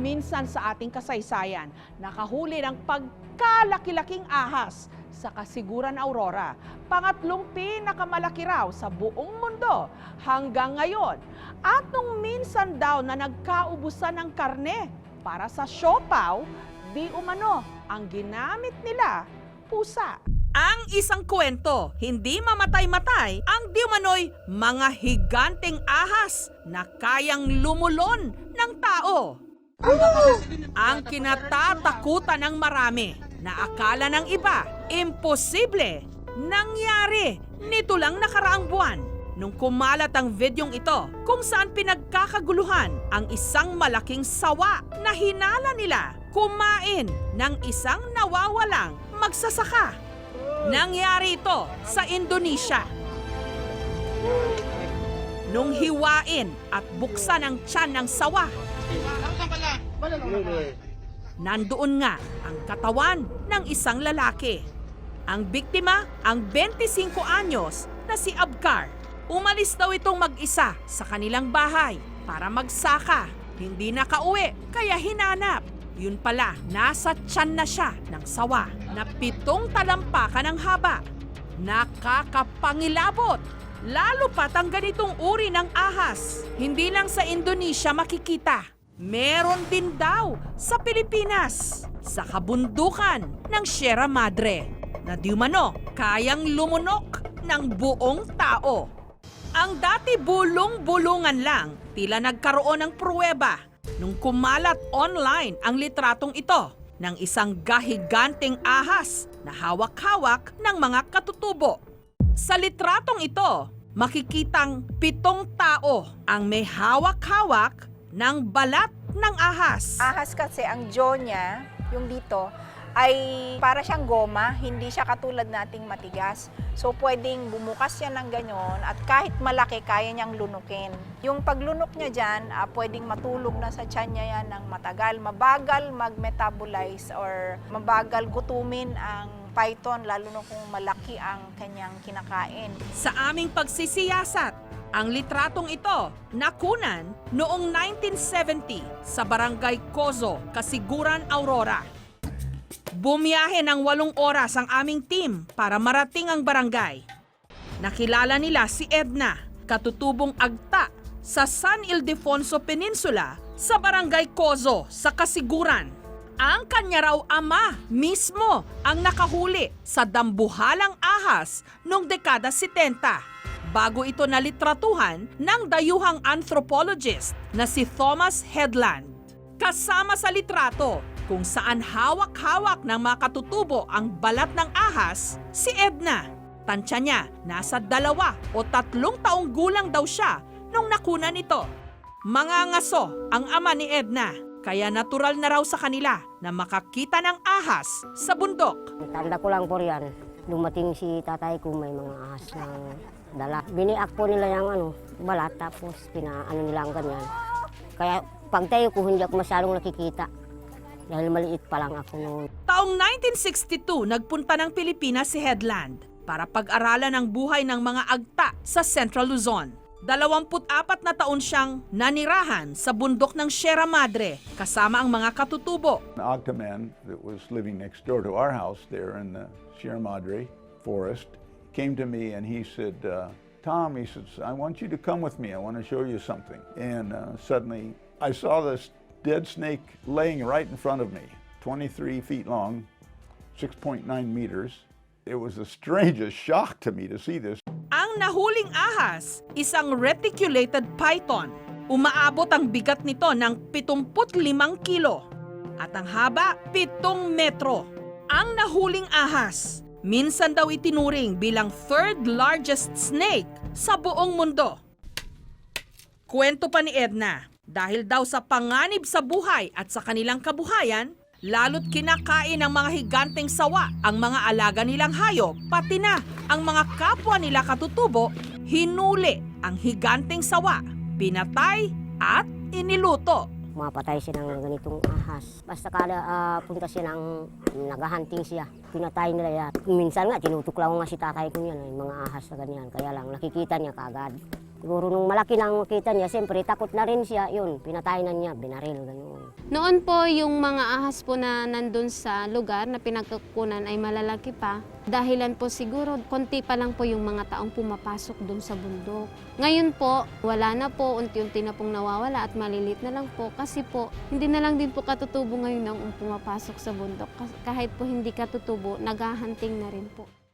minsan sa ating kasaysayan, nakahuli ng pagkalaki-laking ahas sa Kasiguran Aurora. Pangatlong pinakamalaki raw sa buong mundo hanggang ngayon. At nung minsan daw na nagkaubusan ng karne para sa siopaw, di umano ang ginamit nila pusa. Ang isang kwento, hindi mamatay-matay, ang di umano'y mga higanteng ahas na kayang lumulon ng tao. Ang kinatatakutan ng marami na akala ng iba, imposible, nangyari nito lang nakaraang buwan nung kumalat ang videong ito kung saan pinagkakaguluhan ang isang malaking sawa na hinala nila kumain ng isang nawawalang magsasaka. Nangyari ito sa Indonesia. Nung hiwain at buksan ang tiyan ng sawa, nandoon nga ang katawan ng isang lalaki. Ang biktima, ang 25 anyos na si Abkar. Umalis daw itong mag-isa sa kanilang bahay para magsaka. Hindi nakauwi, kaya hinanap. Yun pala, nasa tiyan na siya ng sawa na pitong talampakan ng haba. Nakakapangilabot! Lalo pat ang ganitong uri ng ahas. Hindi lang sa Indonesia makikita. Meron din daw sa Pilipinas, sa kabundukan ng Sierra Madre, na di umano kayang lumunok ng buong tao. Ang dati bulong-bulungan lang, tila nagkaroon ng pruweba nung kumalat online ang litratong ito ng isang gahiganteng ahas na hawak-hawak ng mga katutubo. Sa litratong ito, makikitang pitong tao ang may hawak-hawak ng balat ng ahas. Ahas kasi ang jaw niya, yung dito, ay para siyang goma, hindi siya katulad nating matigas. So pwedeng bumukas siya ng ganyan at kahit malaki, kaya niyang lunukin. Yung paglunok niya dyan, ah, pwedeng matulog na sa tiyan niya yan ng matagal. Mabagal mag-metabolize or mabagal gutumin ang python, lalo na kung malaki ang kanyang kinakain. Sa aming pagsisiyasat, ang litratong ito nakunan noong 1970 sa Barangay Cozo, Kasiguran, Aurora. Bumiyahe ng walong oras ang aming team para marating ang barangay. Nakilala nila si Edna, katutubong agta sa San Ildefonso Peninsula sa Barangay Cozo sa Kasiguran. Ang kanya raw ama mismo ang nakahuli sa dambuhalang ahas noong dekada 70 bago ito nalitratuhan ng dayuhang anthropologist na si Thomas Headland. Kasama sa litrato kung saan hawak-hawak ng mga katutubo ang balat ng ahas, si Edna. Tansya niya, nasa dalawa o tatlong taong gulang daw siya nung nakunan ito. Mga ngaso ang ama ni Edna, kaya natural na raw sa kanila na makakita ng ahas sa bundok. Tanda ko lang po yan. Dumating si tatay ko may mga ahas ng dala. Biniak po nila yung ano, balat tapos pinaano nila ang ganyan. Kaya pagtayo ko hindi ako masyadong nakikita. Dahil maliit pa lang ako noon. Taong 1962, nagpunta ng Pilipinas si Headland para pag-aralan ang buhay ng mga agta sa Central Luzon. 24 na taon siyang nanirahan sa bundok ng Sierra Madre kasama ang mga katutubo. An Octoman that was living next door to our house there in the Sierra Madre forest came to me and he said, uh, Tom, he says, I want you to come with me. I want to show you something. And uh, suddenly I saw this dead snake laying right in front of me, 23 feet long, 6.9 meters. It was the strangest shock to me to see this. Ang nahuling ahas, isang reticulated python. Umaabot ang bigat nito ng 75 kilo at ang haba 7 metro. Ang nahuling ahas, minsan daw itinuring bilang third largest snake sa buong mundo. Kwento pa ni Edna, dahil daw sa panganib sa buhay at sa kanilang kabuhayan, lalo't kinakain ng mga higanteng sawa ang mga alaga nilang hayop, pati na ang mga kapwa nila katutubo, hinuli ang higanteng sawa, pinatay at iniluto. Mapatay siya ng ganitong ahas. Basta kada ah, punta siya ng naghahunting siya. Pinatay nila yan. Minsan nga, tinutuklaw nga si tatay ko yan, yung mga ahas na ganyan. Kaya lang, nakikita niya kaagad. Siguro nung malaki na ang kita niya, siyempre takot na rin siya. Yun, pinatay na niya, binaril, gano'n. Noon po yung mga ahas po na nandun sa lugar na pinagkukunan ay malalaki pa. Dahilan po siguro, konti pa lang po yung mga taong pumapasok dun sa bundok. Ngayon po, wala na po, unti-unti na pong nawawala at malilit na lang po. Kasi po, hindi na lang din po katutubo ngayon ang pumapasok sa bundok. Kahit po hindi katutubo, naghahunting na rin po.